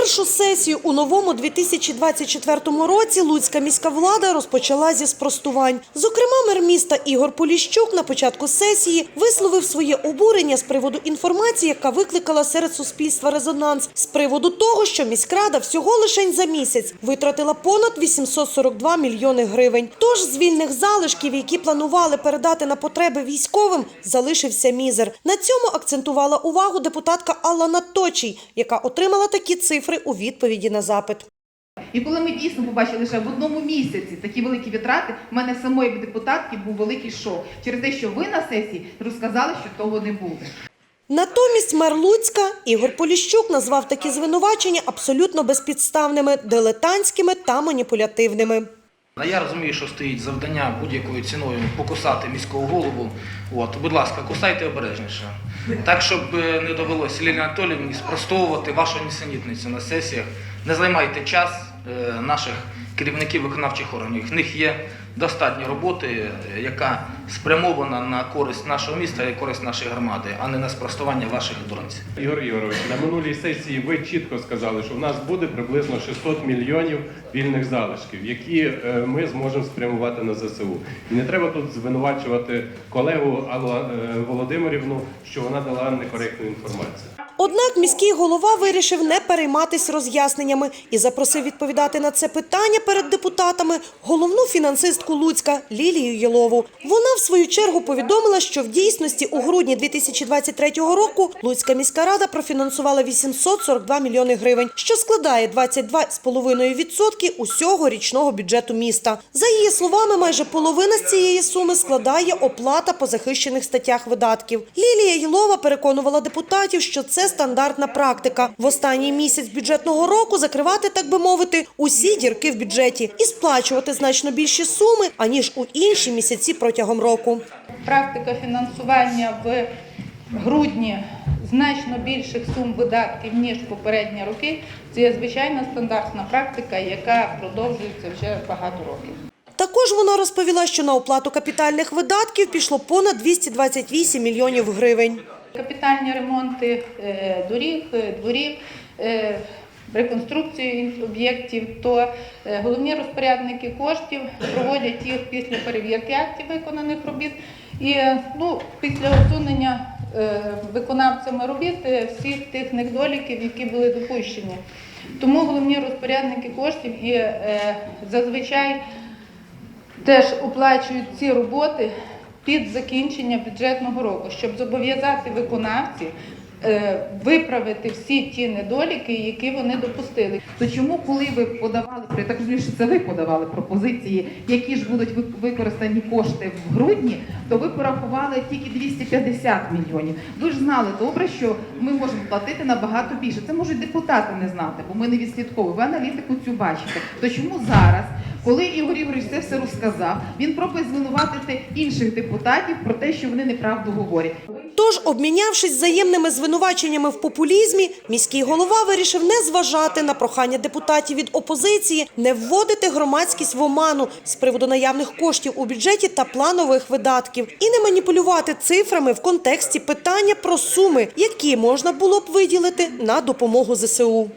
Першу сесію у новому 2024 році Луцька міська влада розпочала зі спростувань. Зокрема, мер міста Ігор Поліщук на початку сесії висловив своє обурення з приводу інформації, яка викликала серед суспільства резонанс, з приводу того, що міськрада всього лишень за місяць витратила понад 842 мільйони гривень. Тож з вільних залишків, які планували передати на потреби військовим, залишився мізер. На цьому акцентувала увагу депутатка Алла Наточій, яка отримала такі цифри у відповіді на запит. І коли ми дійсно побачили, що в одному місяці такі великі витрати, в мене самої як депутатки був великий шок через те, що ви на сесії розказали, що того не буде. Натомість мер Луцька Ігор Поліщук назвав такі звинувачення абсолютно безпідставними, дилетантськими та маніпулятивними. А Я розумію, що стоїть завдання будь-якою ціною покусати міського голову. От, будь ласка, кусайте обережніше. Так, щоб е, не довелося Лілі Анатоліївні спростовувати вашу нісенітницю на сесіях. Не займайте час наших керівників виконавчих органів. В них є достатньо роботи, е, яка спрямована на користь нашого міста і користь нашої громади, а не на спростування ваших дурниць. Ігор Ігорович, на минулій сесії ви чітко сказали, що в нас буде приблизно 600 мільйонів вільних залишків, які е, ми зможемо спрямувати на ЗСУ. І не треба тут звинувачувати колегу Аллу е, Володимирівну, що вона дала некоректну інформацію. Однак міський голова вирішив не перейматись роз'ясненнями і запросив відповідати на це питання перед депутатами головну фінансистку Луцька Лілію Єлову. Вона, в свою чергу, повідомила, що в дійсності у грудні 2023 року Луцька міська рада профінансувала 842 мільйони гривень, що складає 22,5% усього річного бюджету міста. За її словами, майже половина з цієї суми складає оплата по захищених статтях видатків. Лілія Єлова переконувала депутатів, що це стандартна практика. В останній місяць бюджетного року закривати, так би мовити, усі дірки в бюджеті і сплачувати значно більші суми, аніж у інші місяці протягом року. практика фінансування в грудні значно більших сум видатків, ніж попередні роки, це звичайна стандартна практика, яка продовжується вже багато років. Також вона розповіла, що на оплату капітальних видатків пішло понад 228 мільйонів гривень. Капітальні ремонти е, доріг, е, дворів, е, реконструкцію об'єктів, то головні розпорядники коштів проводять їх після перевірки актів виконаних робіт і ну, після усунення виконавцями робіт всіх тих недоліків, які були допущені. Тому головні розпорядники коштів і зазвичай теж оплачують ці роботи під закінчення бюджетного року, щоб зобов'язати виконавців е, виправити всі ті недоліки, які вони допустили. То чому, коли ви подавали, я так розумію, що це ви подавали пропозиції, які ж будуть ви- використані кошти в грудні, то ви порахували тільки 250 мільйонів. Ви ж знали добре, що ми можемо платити набагато більше. Це можуть депутати не знати, бо ми не відслідковуємо. Ви аналітику цю бачите. То чому зараз, коли Ігор Ігорович це все розказав, він пробує звинуватити інших депутатів про те, що вони неправду говорять. Тож, обмінявшись взаємними звинуваченнями в популізмі, міський голова вирішив не зважати на прохання депутатів від опозиції, не вводити громадськість в оману з приводу наявних коштів у бюджеті та планових видатків, і не маніпулювати цифрами в контексті питання про суми, які можна було б виділити на допомогу ЗСУ.